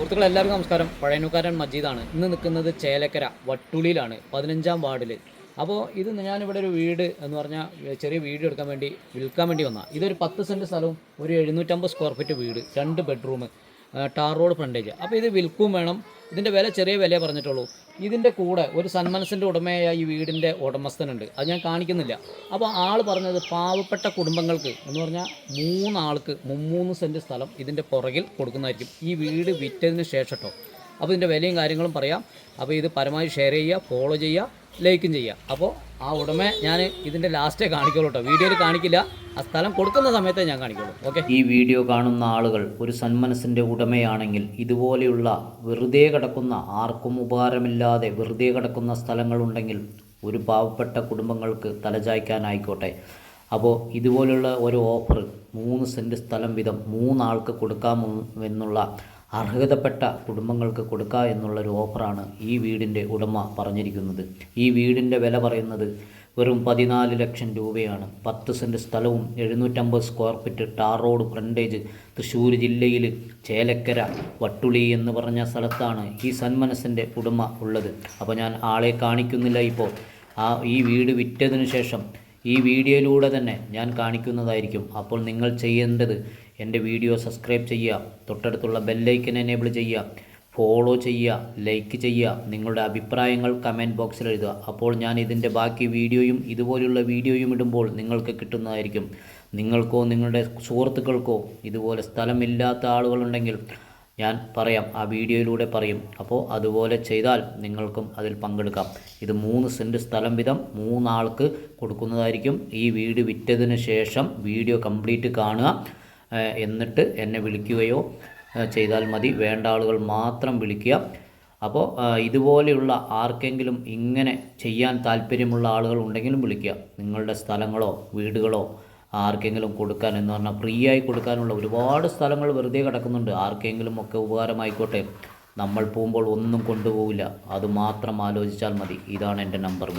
സുഹൃത്തുക്കളെ എല്ലാവർക്കും നമസ്കാരം. പഴയനുകാരൻ മജീദാണ്. ഇന്ന് നിൽക്കുന്നത് ചേലക്കര വട്ടുളിയിലാണ് പതിനഞ്ചാം വാർഡിൽ അപ്പോൾ ഇത് ഞാനിവിടെ ഒരു വീട് എന്ന് പറഞ്ഞാൽ ചെറിയ വീട് എടുക്കാൻ വേണ്ടി വിൽക്കാൻ വേണ്ടി വന്നാൽ ഇതൊരു പത്ത് സെന്റ് സ്ഥലവും ഒരു എഴുന്നൂറ്റമ്പത് സ്ക്വയർ ഫീറ്റ് വീട് രണ്ട് ബെഡ്റൂം ടാർ റോഡ് ഫ്രണ്ടേജ്. അപ്പോൾ ഇത് വിൽക്കും വേണം. ഇതിന്റെ വില ചെറിയ വില പറഞ്ഞിട്ടുള്ളൂ. ഇതിന്റെ കൂടെ ഒരു സന്മനസിന്റെ ഉടമയായ ഈ വീടിന്റെ ഉടമസ്ഥനുണ്ട്. അത് ഞാൻ കാണിക്കുന്നില്ല. അപ്പോൾ ആൾ പറഞ്ഞത് പാവപ്പെട്ട കുടുംബങ്ങൾക്ക് എന്ന് പറഞ്ഞാൽ മൂന്നാൾക്ക് മുമ്മൂന്ന് സെന്റ് സ്ഥലം ഇതിന്റെ പുറകിൽ കൊടുക്കുന്നതായിരിക്കും. ഈ വീട് വിറ്റതിന് ശേഷം അപ്പോൾ ഇതിന്റെ വിലയും കാര്യങ്ങളും പറയാം. അപ്പോൾ ഇത് പരമാവധി ഷെയർ ചെയ്യുക ഫോളോ ചെയ്യുക ലൈക്കും ചെയ്യുക. അപ്പോൾ ആ ഉടമ ഞാൻ ഇതിന്റെ ലാസ്റ്റേ കാണിക്കുള്ളൂ കേട്ടോ വീഡിയോയിൽ കാണിക്കില്ല. ആ സ്ഥലം കൊടുക്കുന്ന സമയത്തേ ഞാൻ കാണിക്കുള്ളൂ. ഓക്കെ ഈ വീഡിയോ കാണുന്ന ആളുകൾ ഒരു സന്മനസ്സിന്റെ ഉടമയാണെങ്കിൽ ഇതുപോലെയുള്ള വെറുതെ കിടക്കുന്ന ആർക്കും ഉപകാരമില്ലാതെ വെറുതെ കിടക്കുന്ന സ്ഥലങ്ങളുണ്ടെങ്കിൽ ഒരു പാവപ്പെട്ട കുടുംബങ്ങൾക്ക് തലചായ്ക്കാനായിക്കോട്ടെ അപ്പോൾ ഇതുപോലുള്ള ഒരു ഓഫർ മൂന്ന് സെന്റ് സ്ഥലം വീതം മൂന്നാൾക്ക് കൊടുക്കാമെന്നുള്ള അർഹതപ്പെട്ട കുടുംബങ്ങൾക്ക് കൊടുക്കുക എന്നുള്ളൊരു ഓഫറാണ് ഈ വീടിന്റെ ഉടമ പറഞ്ഞിരിക്കുന്നത്. ഈ വീടിന്റെ വില പറയുന്നത് വെറും പതിനാല് ലക്ഷം രൂപയാണ്. പത്ത് സെന്റ് സ്ഥലവും എഴുന്നൂറ്റമ്പത് square feet tar road frontage Thrissur ജില്ലയിൽ ചേലക്കര വട്ടുളി എന്ന് പറഞ്ഞ സ്ഥലത്താണ് ഈ സന്മനസ്സിന്റെ ഉടമ ഉള്ളത്. അപ്പോൾ ഞാൻ ആളെ കാണിക്കുന്നില്ല ഇപ്പോൾ. ആ ഈ വീട് വിറ്റതിന് ശേഷം ഈ വീഡിയോയിലൂടെ തന്നെ ഞാൻ കാണിക്കുന്നതായിരിക്കും. അപ്പോൾ നിങ്ങൾ ചെയ്യേണ്ടത് എന്റെ വീഡിയോ സബ്സ്ക്രൈബ് ചെയ്യുക തൊട്ടടുത്തുള്ള ബെല്ലൈക്കൻ എനേബിൾ ചെയ്യുക ഫോളോ ചെയ്യുക ലൈക്ക് ചെയ്യുക നിങ്ങളുടെ അഭിപ്രായങ്ങൾ കമന്റ് ബോക്സിൽ എഴുതുക. അപ്പോൾ ഞാൻ ഇതിന്റെ ബാക്കി വീഡിയോയും ഇതുപോലെയുള്ള വീഡിയോയും ഇടുമ്പോൾ നിങ്ങൾക്ക് കിട്ടുന്നതായിരിക്കും. നിങ്ങൾക്കോ നിങ്ങളുടെ സുഹൃത്തുക്കൾക്കോ ഇതുപോലെ സ്ഥലമില്ലാത്ത ആളുകളുണ്ടെങ്കിൽ ഞാൻ പറയാം ആ വീഡിയോയിലൂടെ പറയും. അപ്പോൾ അതുപോലെ ചെയ്താൽ നിങ്ങൾക്കും അതിൽ പങ്കെടുക്കാം. ഇത് മൂന്ന് സെന്റ് സ്ഥലം വീതം മൂന്നാൾക്ക് കൊടുക്കുന്നതായിരിക്കും. ഈ വീട് വിറ്റതിന് ശേഷം വീഡിയോ കംപ്ലീറ്റ് കാണുക എന്നിട്ട് എന്നെ വിളിക്കുകയോ ചെയ്താൽ മതി. വേണ്ട ആളുകൾ മാത്രം വിളിക്കുക. അപ്പോൾ ഇതുപോലെയുള്ള ആർക്കെങ്കിലും ഇങ്ങനെ ചെയ്യാൻ താല്പര്യമുള്ള ആളുകൾ ഉണ്ടെങ്കിലും വിളിക്കുക. നിങ്ങളുടെ സ്ഥലങ്ങളോ വീടുകളോ ആർക്കെങ്കിലും കൊടുക്കാൻ എന്ന് പറഞ്ഞാൽ ഫ്രീ ആയി കൊടുക്കാനുള്ള ഒരുപാട് സ്ഥലങ്ങൾ വെറുതെ കിടക്കുന്നുണ്ട്. ആർക്കെങ്കിലും ഒക്കെ ഉപകാരമായിക്കോട്ടെ. നമ്മൾ പോകുമ്പോൾ ഒന്നും കൊണ്ടുപോകില്ല അത് മാത്രം ആലോചിച്ചാൽ മതി. ഇതാണ് എന്റെ നമ്പർ.